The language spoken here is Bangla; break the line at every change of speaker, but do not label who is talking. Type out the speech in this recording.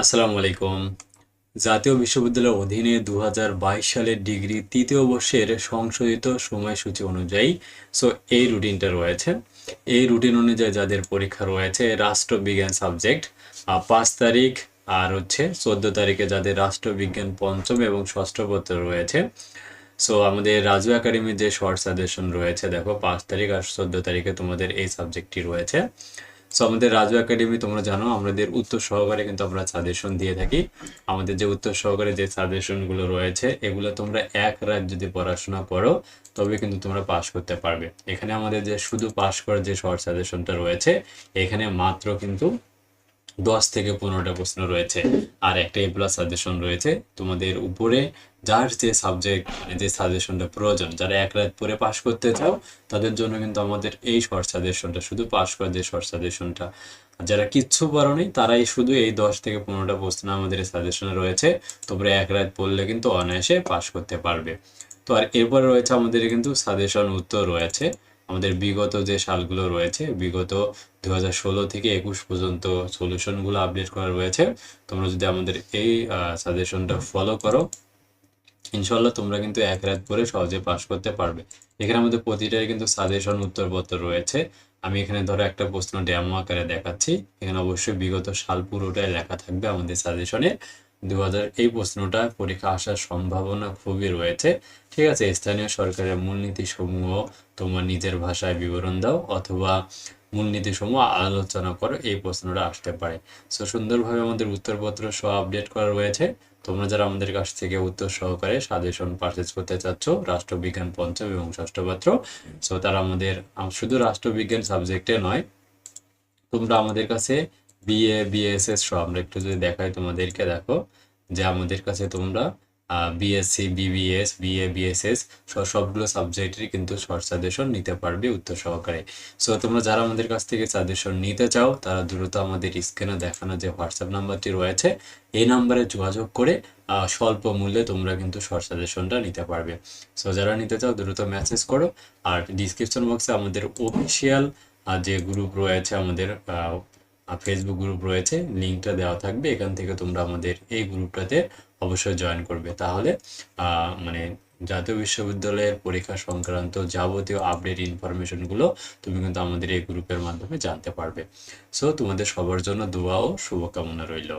আসসালামু আলাইকুম। জাতীয় বিশ্ববিদ্যালয়ের অধীনে দু হাজার বাইশ সালের ডিগ্রি তৃতীয় বর্ষের সংশোধিত সময়সূচি অনুযায়ী সো এই রুটিনটা রয়েছে। এই রুটিন অনুযায়ী যাদের পরীক্ষা রয়েছে, রাষ্ট্রবিজ্ঞান সাবজেক্ট পাঁচ তারিখ আর হচ্ছে চোদ্দ তারিখে যাদের রাষ্ট্রবিজ্ঞান পঞ্চম এবং ষষ্ঠ পত্র রয়েছে সো আমাদের রাজু একাডেমির যে শর্ট সাজেশন রয়েছে, দেখো পাঁচ তারিখ আর চোদ্দ তারিখে তোমাদের এই সাবজেক্টটি রয়েছে। সো আমাদের রাজু একাডেমি, তোমরা জানো, আমাদের উত্তর সহকারে কিন্তু আমরা সাজেশন দিয়ে থাকি। আমাদের যে উত্তর সহকারে যে সাজেশনগুলো রয়েছে, এগুলো তোমরা এক রাত যদি পড়াশোনা করো, তবে কিন্তু তোমরা পাস করতে পারবে। এখানে আমাদের যে শুধু পাস করার যে শর্ট সাজেশনটা রয়েছে, এখানে মাত্র কিন্তু দশ থেকে পনেরোটা প্রশ্ন রয়েছে, আর একটা এ প্লাস সাজেশন রয়েছে। তোমাদের উপরে যার যে সাবজেক্ট মানে যে সাজেশনটা প্রয়োজন, যারা এক রাত পরে পাশ করতে চাও, তাদের জন্য কিন্তু আমাদের এই শর্ট সাজেশনটা শুধু পাশ করার যে শর্ট সাজেশনটা যারা কিচ্ছু পারোনি তারাই শুধু এই দশ থেকে পনেরোটা প্রশ্ন আমাদের সাজেশনে রয়েছে। তোমরা এক রাত পড়লে কিন্তু অনায়াসে পাশ করতে পারবে। তো আর এরপরে রয়েছে আমাদের কিন্তু সাজেশন উত্তর রয়েছে। আমাদের বিগত যে সালগুলো রয়েছে, বিগত দু থেকে একুশ পর্যন্ত সলিউশনগুলো আপডেট করা রয়েছে। তোমরা যদি আমাদের এই সাজেশনটা ফলো করো ইনশাল্লাহ তোমরা কিন্তু এক রাত পরে সহজে পাশ করতে পারবে। এখানে আমাদের প্রতিটাই কিন্তু সাজেশন উত্তরপত্র রয়েছে। আমি এখানে ধরো একটা প্রশ্ন ড্যামো আকারে দেখাচ্ছি। এখানে অবশ্যই বিগত সাল পুরোটাই লেখা থাকবে আমাদের সাজেশনে দু এই প্রশ্নটা পরীক্ষা আসার সম্ভাবনা খুবই রয়েছে। ঠিক আছে, স্থানীয় সরকারের মূলনীতি সমূহ তোমার নিজের ভাষায় বিবরণ দাও অথবা মূলনীতি সমূহ আলোচনা করো, এই প্রশ্নটা আসতে পারে। সো, সুন্দরভাবে আমাদের উত্তরপত্র সহ আপডেট করা রয়েছে। তোমরা যারা আমাদের কাছ থেকে উত্তর সহকারে সাজেশন পারচেজ করতে চাচ্ছ, রাষ্ট্রবিজ্ঞান পঞ্চম এবং ষষ্ঠ পত্র, সো তারা আমাদের শুধু রাষ্ট্রবিজ্ঞান সাবজেক্টে নয়, তোমরা আমাদের কাছে বিএ বিএসএস সহ আমরা একটু যদি দেখাই তোমাদেরকে, দেখো, যে আমাদের কাছে তোমরা বিএসসি বিবিএস বিএ বিএসএস সবগুলো সাবজেক্টেরই কিন্তু শর্ট সাজেশন নিতে পারবে উত্তর সহকারে। সো তোমরা যারা আমাদের কাছ থেকে সাজেশন নিতে চাও, তারা দ্রুত আমাদের স্ক্রিনে দেখানো যে হোয়াটসঅ্যাপ নাম্বারটি রয়েছে, এই নাম্বারে যোগাযোগ করে স্বল্প মূল্যে তোমরা কিন্তু শর্ট সাজেশনটা নিতে পারবে। সো যারা নিতে চাও, দ্রুত মেসেজ করো, আর ডিসক্রিপশন বক্সে আমাদের অফিসিয়াল যে গ্রুপ রয়েছে আমাদের ফেসবুক গ্রুপ রয়েছে লিঙ্কটা দেওয়া থাকবে, এখান থেকে তোমরা আমাদের এই গ্রুপটাতে অবশ্যই জয়েন করবে। তাহলে মানে জাতীয় বিশ্ববিদ্যালয়ের পরীক্ষা সংক্রান্ত যাবতীয় আপডেট ইনফরমেশনগুলো তুমি কিন্তু আমাদের এই গ্রুপের মাধ্যমে জানতে পারবে। সো তোমাদের সবার জন্য দোয়া ও শুভকামনা রইল।